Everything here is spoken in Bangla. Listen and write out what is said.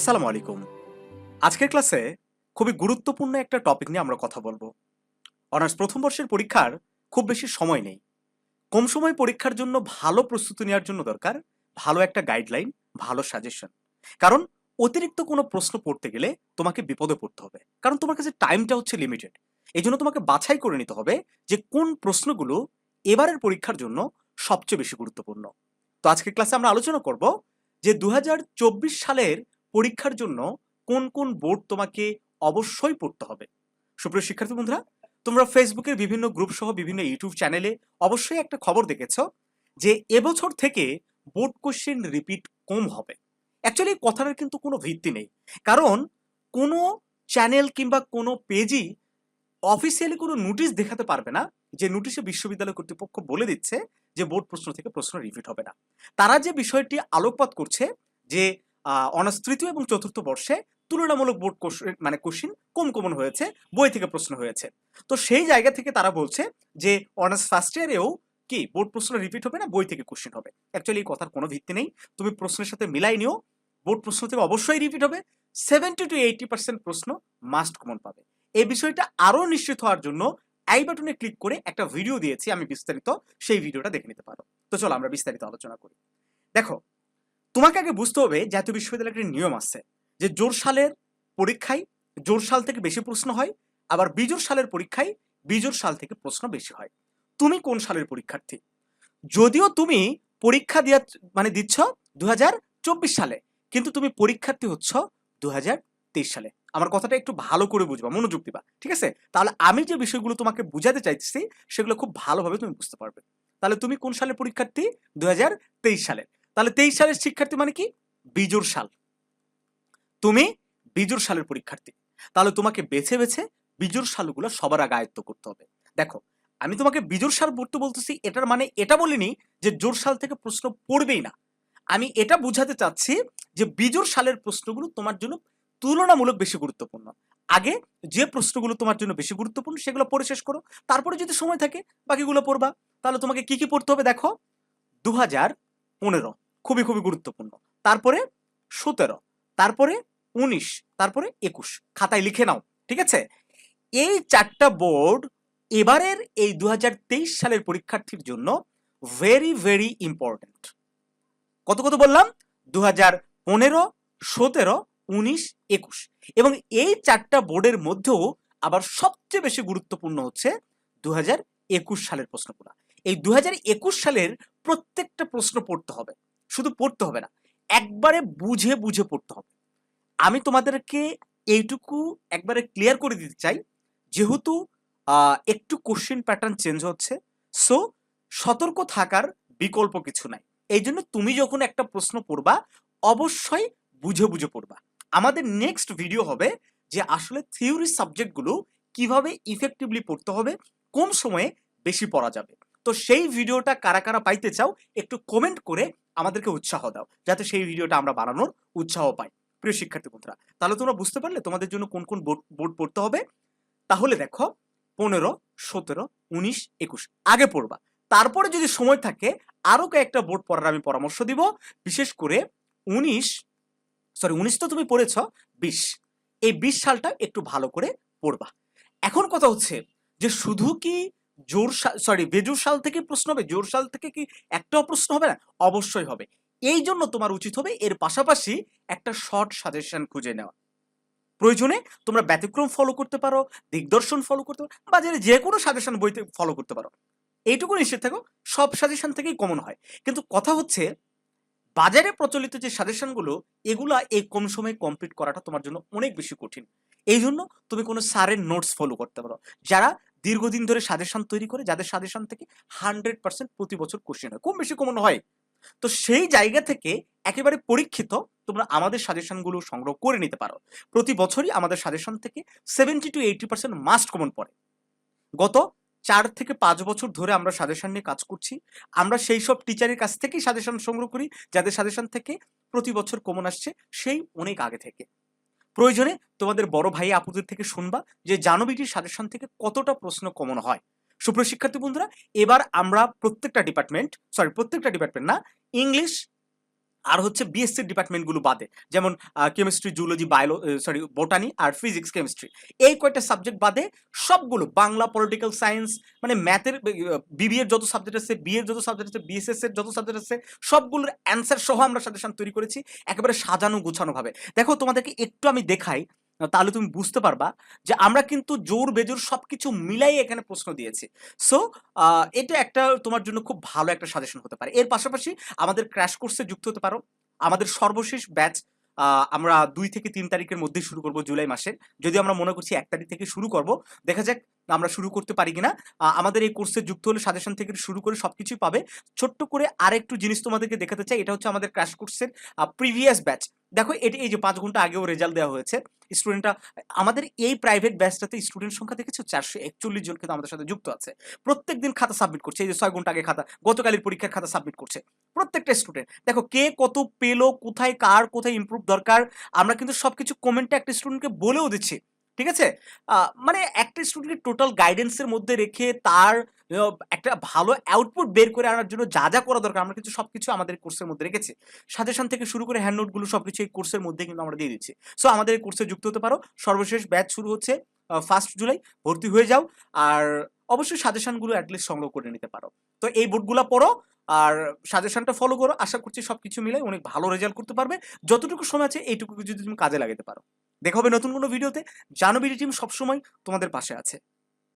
আসসালামু আলাইকুম। আজকের ক্লাসে খুবই গুরুত্বপূর্ণ একটা টপিক নিয়ে আমরা কথা বলব। অনার্স প্রথম বর্ষের পরীক্ষার খুব বেশি সময় নেই। কম সময় পরীক্ষার জন্য ভালো প্রস্তুতি নেওয়ার জন্য দরকার, ভালো একটা গাইডলাইন ভালো সাজেশন কারণ অতিরিক্ত কোনো প্রশ্ন পড়তে গেলে তোমাকে বিপদে পড়তে হবে। কারণ তোমার কাছে টাইমটা হচ্ছে লিমিটেড এই জন্য তোমাকে বাছাই করে নিতে হবে যে কোন প্রশ্নগুলো এবারের পরীক্ষার জন্য সবচেয়ে বেশি গুরুত্বপূর্ণ। তো আজকের ক্লাসে আমরা আলোচনা করব যে দু হাজার চব্বিশ সালের পরীক্ষার জন্য কোন কোন বোর্ড তোমাকে অবশ্যই পড়তে হবে। সুপ্রিয় শিক্ষার্থী বন্ধুরা, তোমরা ফেসবুকের বিভিন্ন গ্রুপ সহ বিভিন্ন ইউটিউব চ্যানেলে অবশ্যই একটা খবর দেখেছ যে এবছর থেকে বোর্ড কোশ্চেন রিপিট কম হবে। অ্যাকচুয়ালি কথাটার কিন্তু কোনো ভিত্তি নেই। কারণ কোনো চ্যানেল কিংবা কোনো পেজই অফিসিয়ালি কোনো নোটিশ দেখাতে পারবে না, যে নোটিশে বিশ্ববিদ্যালয় কর্তৃপক্ষ বলে দিচ্ছে যে বোর্ড প্রশ্ন থেকে প্রশ্ন রিপিট হবে না। তারা যে বিষয়টি আলোকপাত করছে যে অনার্স তৃতীয় এবং চতুর্থ বর্ষে তুলনামূলক বোর্ড কোশ্চেন মানে কোশ্চিন কম কমন হয়েছে, বই থেকে প্রশ্ন হয়েছে। তো সেই জায়গা থেকে তারা বলছে যে, অনার্স ফার্স্ট ইয়ারেও কি বোর্ড প্রশ্ন রিপিট হবে না, বই থেকে কোশ্চেন হবে? অ্যাকচুয়ালি এই কথার কোনো ভিত্তি নেই। তুমি প্রশ্নের সাথে মিলাই নিও। বোর্ড প্রশ্ন থেকে অবশ্যই রিপিট হবে। সেভেন্টি টু এইটি পার্সেন্ট প্রশ্ন মাস্ট কমন পাবে। এই বিষয়টা আরও নিশ্চিত হওয়ার জন্য আই বাটনে ক্লিক করে একটা ভিডিও দিয়েছি, আমি বিস্তারিত, সেই ভিডিওটা দেখে নিতে পারো। তো চলো আমরা বিস্তারিত আলোচনা করি। দেখো তোমাকে আগে বুঝতে হবে জাতীয় বিশ্ববিদ্যালয়ের একটা নিয়ম আছে যে জোর সালের পরীক্ষায় জোর সাল থেকে বেশি প্রশ্ন হয়, আবার বিজোর সালের পরীক্ষায় বিজোর সাল থেকে প্রশ্ন বেশি হয়। তুমি কোন সালের পরীক্ষার্থী? যদিও তুমি পরীক্ষা দিয়া মানে দিচ্ছ দু হাজার চব্বিশ সালে, কিন্তু তুমি পরীক্ষার্থী হচ্ছ দু হাজার তেইশ সালে। আমার কথাটা একটু ভালো করে বুঝবা, মনোযোগ দিবা, ঠিক আছে? তাহলে আমি যে বিষয়গুলো তোমাকে বুঝাতে চাইছি সেগুলো খুব ভালোভাবে তুমি বুঝতে পারবে। তাহলে তুমি কোন সালের পরীক্ষার্থী? দুই হাজার তেইশ সালে তাহলে তেইশ সালের শিক্ষার্থী মানে কি? বিজুর সাল। তুমি বিজুর সালের পরীক্ষার্থী। তাহলে তোমাকে বেছে বেছে বিজুর সালগুলো সবার আগে আয়ত্ত করতে হবে। দেখো, আমি তোমাকে বিজুর সাল পড়তে বলতেছি, এটার মানে এটা বলিনি যে জোর সাল থেকে প্রশ্ন পড়বেই না। আমি এটা বুঝাতে চাচ্ছি যে বিজোর সালের প্রশ্নগুলো তোমার জন্য তুলনামূলক বেশি গুরুত্বপূর্ণ। আগে যে প্রশ্নগুলো তোমার জন্য বেশি গুরুত্বপূর্ণ সেগুলো পড়ে শেষ করো। তারপরে যদি সময় থাকে, বাকিগুলো পড়বা। তাহলে তোমাকে কি কি পড়তে হবে দেখো? দু হাজার পনেরো। খুবই খুবই গুরুত্বপূর্ণ। তারপরে সতেরো, তারপরে উনিশ, তারপরে একুশ। খাতায় লিখে নাও, ঠিক আছে? এই চারটা বোর্ড এবারের এই দু হাজার তেইশ সালের পরীক্ষার্থীর জন্য ভেরি ভেরি ইম্পর্ট্যান্ট কত কত বললাম? দু হাজার পনেরো, সতেরো, উনিশ, একুশ। এবং এই চারটা বোর্ডের মধ্যেও আবার সবচেয়ে বেশি গুরুত্বপূর্ণ হচ্ছে দু হাজার একুশ সালের প্রশ্নগুলো। এই দু হাজার একুশ সালের প্রত্যেকটা প্রশ্ন পড়তে হবে। শুধু পড়তে হবে না, একবারে বুঝে বুঝে পড়তে হবে। আমি তোমাদেরকে এইটুকু একবারে ক্লিয়ার করে দিতে চাই, যেহেতু একটু কোশ্চেন প্যাটার্ন চেঞ্জ হচ্ছে সো সতর্ক থাকার বিকল্প কিছু নাই। এই জন্য তুমি যখন একটা প্রশ্ন পড়বা, অবশ্যই বুঝে বুঝে পড়বা। আমাদের নেক্সট ভিডিও হবে যে আসলে থিওরি সাবজেক্টগুলো কীভাবে ইফেক্টিভলি পড়তে হবে কম সময়ে বেশি পড়া যাবে। তো সেই ভিডিওটা কারা কারা পাইতে চাও, একটু কমেন্ট করে আমাদেরকে উৎসাহ দাও, যাতে সেই ভিডিওটা আমরা বানানোর উৎসাহ পাই। প্রিয় শিক্ষার্থী বন্ধুরা, তাহলে তোমরা বুঝতে পারলে তোমাদের জন্য কোন কোন বোর্ড পড়তে হবে? তাহলে দেখো, পনেরো, সতেরো, উনিশ, একুশ, আগে পড়বা। তারপরে যদি সময় থাকে, আরও কয়েকটা বোর্ড পড়ার আমি পরামর্শ দিব। বিশেষ করে উনিশ সরি উনিশ তো তুমি পড়েছ, বিশ। এই বিশ সালটা একটু ভালো করে পড়বা। এখন কথা হচ্ছে যে শুধু কি জোর সরি বেজোর সাল থেকে প্রশ্ন হবে, জোর সাল থেকে কি একটাও প্রশ্ন হবে না? অবশ্যই হবে। এই জন্য তোমার উচিত হবে, এর পাশাপাশি একটা শর্ট সাজেশন খুঁজে নেওয়া। প্রয়োজনে তোমরা ব্যতিক্রম ফলো করতে পারো, দিগদর্শন ফলো করতে পারো বাজারে যে কোনো সাজেশন বইতে ফলো করতে পারো। এইটুকু নিশ্চিত থাকো, সব সাজেশন থেকেই কমন হয়। কিন্তু কথা হচ্ছে, বাজারে প্রচলিত যে সাজেশনগুলো এগুলা এই কম সময়ে কমপ্লিট করাটা তোমার জন্য অনেক বেশি কঠিন। এই জন্য তুমি কোনো স্যারের নোটস ফলো করতে পারো। যারা দীর্ঘদিন ধরে সাজেশন তৈরি করে, যাদের সাজেশন থেকে হান্ড্রেড পার্সেন্ট প্রতি বছর কোশ্চেন হয়। কম বেশি কমন হয়। তো সেই জায়গা থেকে একেবারে পরীক্ষিত তোমরা আমাদের সাজেশনগুলো সংগ্রহ করে নিতে পারো। প্রতি বছরই আমাদের সাজেশন থেকে seventy two eighty percent must common পড়ে। গত চার থেকে পাঁচ বছর ধরে আমরা সাজেশন নিয়ে কাজ করছি। আমরা সেই সব টিচারের কাছ থেকেই সাজেশন সংগ্রহ করি, যাদের সাজেশন থেকে প্রতি বছর কমন আসছে, সেই অনেক আগে থেকে। প্রয়োজনে তোমাদের বড় ভাই আপুদের থেকে শুনবা যে জানবিটির সাজেশন থেকে কতটা প্রশ্ন কমন হয়। সুপ্রিয় শিক্ষার্থী বন্ধুরা, এবার আমরা প্রত্যেকটা ডিপার্টমেন্ট সরি প্রত্যেকটা ডিপার্টমেন্ট না ইংলিশ আর হচ্ছে বিএসসি ডিপার্টমেন্টগুলো বাদে। যেমন chemistry zoology biology sorry botany আর ফিজিক্স কেমিস্ট্রি এই কয়েকটা সাবজেক্ট বাদে সবগুলো বাংলা পলিটিক্যাল সায়েন্স মানে ম্যাথের বিবিএর যত সাবজেক্ট আছে বিএর যত সাবজেক্ট আছে বিএসএস এর যত সাবজেক্ট আছে, সবগুলোর অ্যান্সার সহ আমরা সাজেশন তৈরি করেছি, একেবারে সাজানো গোছানোভাবে দেখো তোমাদেরকে একটু আমি দেখাই তাহলে তুমি বুঝতে পারবা যে আমরা কিন্তু জোর বেজোর সব কিছু মিলাই এখানে প্রশ্ন দিয়েছি। সো এটা একটা তোমার জন্য খুব ভালো একটা সাজেশন হতে পারে। এর পাশাপাশি আমাদের ক্র্যাশ কোর্সে যুক্ত হতে পারো। আমাদের সর্বশেষ ব্যাচ আমরা দুই থেকে তিন তারিখের মধ্যে শুরু করব জুলাই মাসে যদি আমরা মনে করছি এক তারিখ থেকে শুরু করব। দেখা যাক আমরা শুরু করতে পারি কিনা। আমাদের এই কোর্সে যুক্ত হলে সাজেশন থেকে শুরু করে সবকিছুই পাবে। ছোট্ট করে আরেকটু জিনিস তোমাদেরকে দেখাতে চাই, এটা হচ্ছে আমাদের ক্র্যাশ কোর্সের প্রিভিয়াস ব্যাচ দেখো, এটা এই যে পাঁচ ঘণ্টা আগেও রেজাল্ট দেওয়া হয়েছে। স্টুডেন্টরা আমাদের এই প্রাইভেট ব্যাচটাতে স্টুডেন্ট সংখ্যা দেখেছ? চারশো একচল্লিশ জন কিন্তু আমাদের সাথে যুক্ত আছে। প্রত্যেক দিন খাতা সাবমিট করছে। এই যে ছয় ঘণ্টা আগে খাতা, গতকালের পরীক্ষার খাতা সাবমিট করছে। প্রত্যেকটা স্টুডেন্ট দেখো, কে কত পেল, কোথায় কার, কোথায় ইমপ্রুভ দরকার, আমরা কিন্তু সবকিছু কমেন্টে একটা স্টুডেন্টকে বলেও দিচ্ছি। ঠিক আছে? মানে একটা স্টুডেন্টকে টোটাল গাইডেন্সের মধ্যে রেখে তার একটা ভালো আউটপুট বের করে আনার জন্য যা যা করা দরকার, আমরা কিন্তু সব কিছু আমাদের কোর্সের মধ্যে রেখেছি। সাজেশন থেকে শুরু করে হ্যান্ড নোটগুলো সবকিছু এই কোর্সের মধ্যে কিন্তু আমরা দিয়ে দিচ্ছি। সো আমাদের এই কোর্সে যুক্ত হতে পারো। সর্বশেষ ব্যাচ শুরু হচ্ছে ফার্স্ট জুলাই ভর্তি হয়ে যাও। আর অবশ্যই সাজেশনগুলো অ্যাটলিস্ট সংগ্রহ করে নিতে পারো। তো এই বুটগুলো পড়ো আর সাজেশনটা ফলো করো, আশা করছি সব কিছু মিলে অনেক ভালো রেজাল্ট করতে পারবে। যতটুকু সময় আছে এইটুকু যদি তুমি কাজে লাগাতে পারো। দেখা হবে নতুন কোনো ভিডিওতে জানবিডি টিম সবসময় তোমাদের পাশে আছে।